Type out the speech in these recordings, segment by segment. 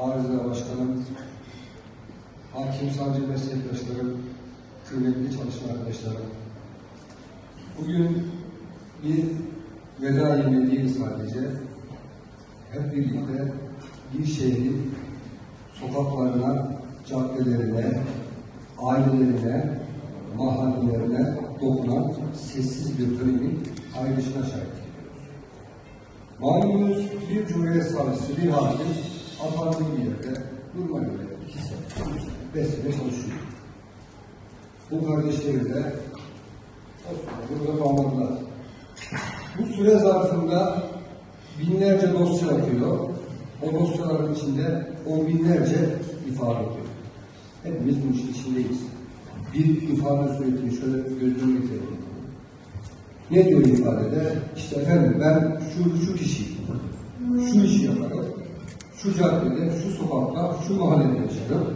Arıza Başkanım, Hakim Savcı meslektaşlarım, kıymetli çalışma arkadaşlarım. Bugün bir veda yemeği değil sadece. Hep birlikte bir şehrin sokaklarına, caddelerine, ailelerine, mahallelerine dokunan sessiz bir dönemin ayrışına şahit. Malumunuz bir cumhuriyet savcısı, bir hakim atandığı bir yerde duruma göre iki sene, üç beş sene çalışıyor. Bu kardeşleri de burada kalmadılar. Bu süre zarfında binlerce dosya atıyor. O dosyaların içinde on binlerce ifade atıyor. Hepimiz bunun işin içindeyiz. Bir ifade sürekli şöyle gözlerine getirelim. Ne diyor ifadede? İşte efendim ben şu, şu kişiyim. Şu işi yaparım. Şu caddede, şu sokakta, şu mahallede yaşarım.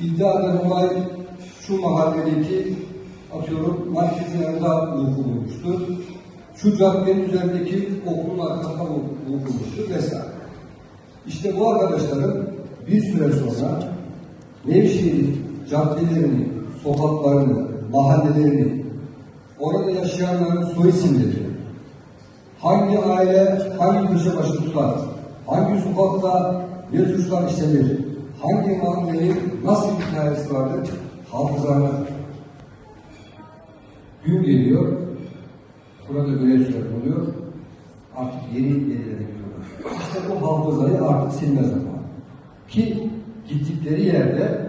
İddia eden olay şu mahalledeki atıyorum merkezin yanında vuku bulmuştur. Şu caddenin üzerindeki okulun arkasında vuku bulmuştur vesaire. İşte bu arkadaşların bir süre sonra Nevşehir'in caddelerini, sokaklarını, mahallelerini, orada yaşayanların soy isimleri, hangi aile hangi köşe başı tutar, hangi sokakta ne suçlar işlenir, hangi mahallenin nasıl bir hikayesi vardır, hafızana gün geliyor, burada süren oluyor, artık yeni yerlere gidiyorlar. İşte bu hafızayı artık silme zamanı. Ki gittikleri yerde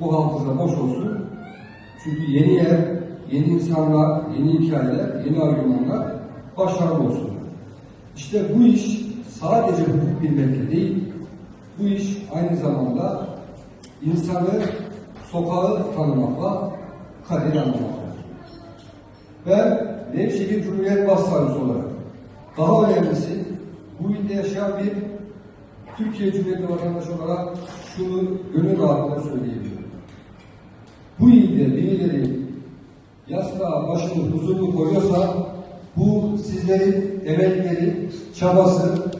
bu hafıza boş olsun. Çünkü yeni yer, yeni insanlar, yeni hikayeler, yeni argümanlar başarılı olsun. İşte bu iş sadece hukuk bilmekle değil, bu iş aynı zamanda insanı sokağı tanımakla, kaderi anlamakla. Ben Nevşehir Cumhuriyet Başsavcısı olarak daha önemlisi bu ilde yaşayan bir Türkiye Cumhuriyeti vatandaşı olarak şunu gönül rahatlığıyla söyleyebiliyorum. Bu ilde birileri yastığa başını huzurlu koyuyorsa bu sizlerin emekleri, çabası,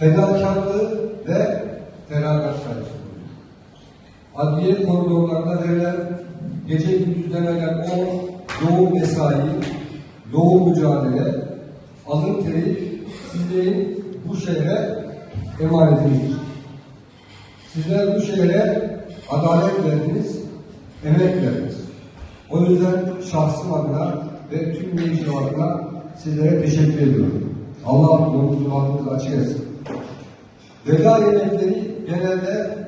fedakarlığı ve feragat sayesinde. Adliye koridorlarında verilen gece gündüz demeden o yoğun mesai, yoğun mücadele, alın teri sizlerin bu şehre emanetinizdir. Sizler bu şehre adalet verdiniz, emek verdiniz. O yüzden şahsım adına ve tüm meclis adına sizlere teşekkür ediyorum. Allah yolunuzu bahtınızı açık etsin. Veda yemekleri genelde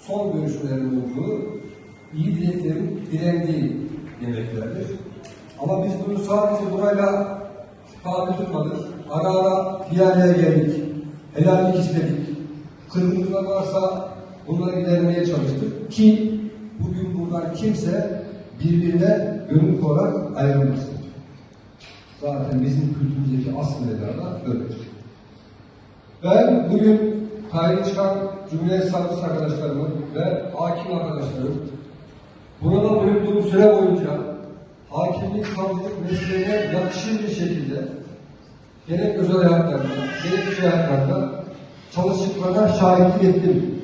son görüşmelerin olduğu, iyi dileklerin dilendiği yemeklerdir. Ama biz bunu sadece burayla tabi tutmadık. Ara ara bir geldik. Helallik istedik. Kırgınlıklar varsa bunları gidermeye çalıştık ki bugün buradan kimse birbirine gönül olarak ayrılmasın. Zaten bizim kültürümüzdeki asıl vedada böyledir. Ben bugün tayin çıkan Cumhuriyet Savcısı arkadaşlarımın ve hakim arkadaşlarım burada bulunduğum süre boyunca hakimlik, savcılık mesleğine yakışır bir şekilde gerek özel hayatlarında, gerek iş hayatlarında çalıştıklarına şahitlik ettim.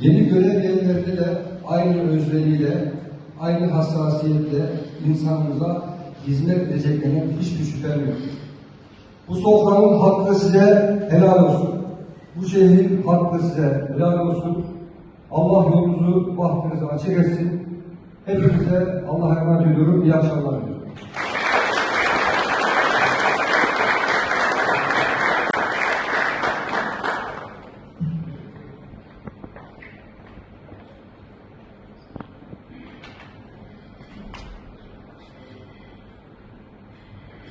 Yeni görev yerlerinde de aynı özveriyle, aynı hassasiyetle insanımıza hizmet edeceklerine hiçbir şüphem yok. Bu sofranın hakkı size helal olsun. Bu şehrin hakkı size helal olsun. Allah yolunuzu, bahtınızı açık etsin. Hepinize Allah'a emanet ediyorum. İyi akşamlar diliyorum.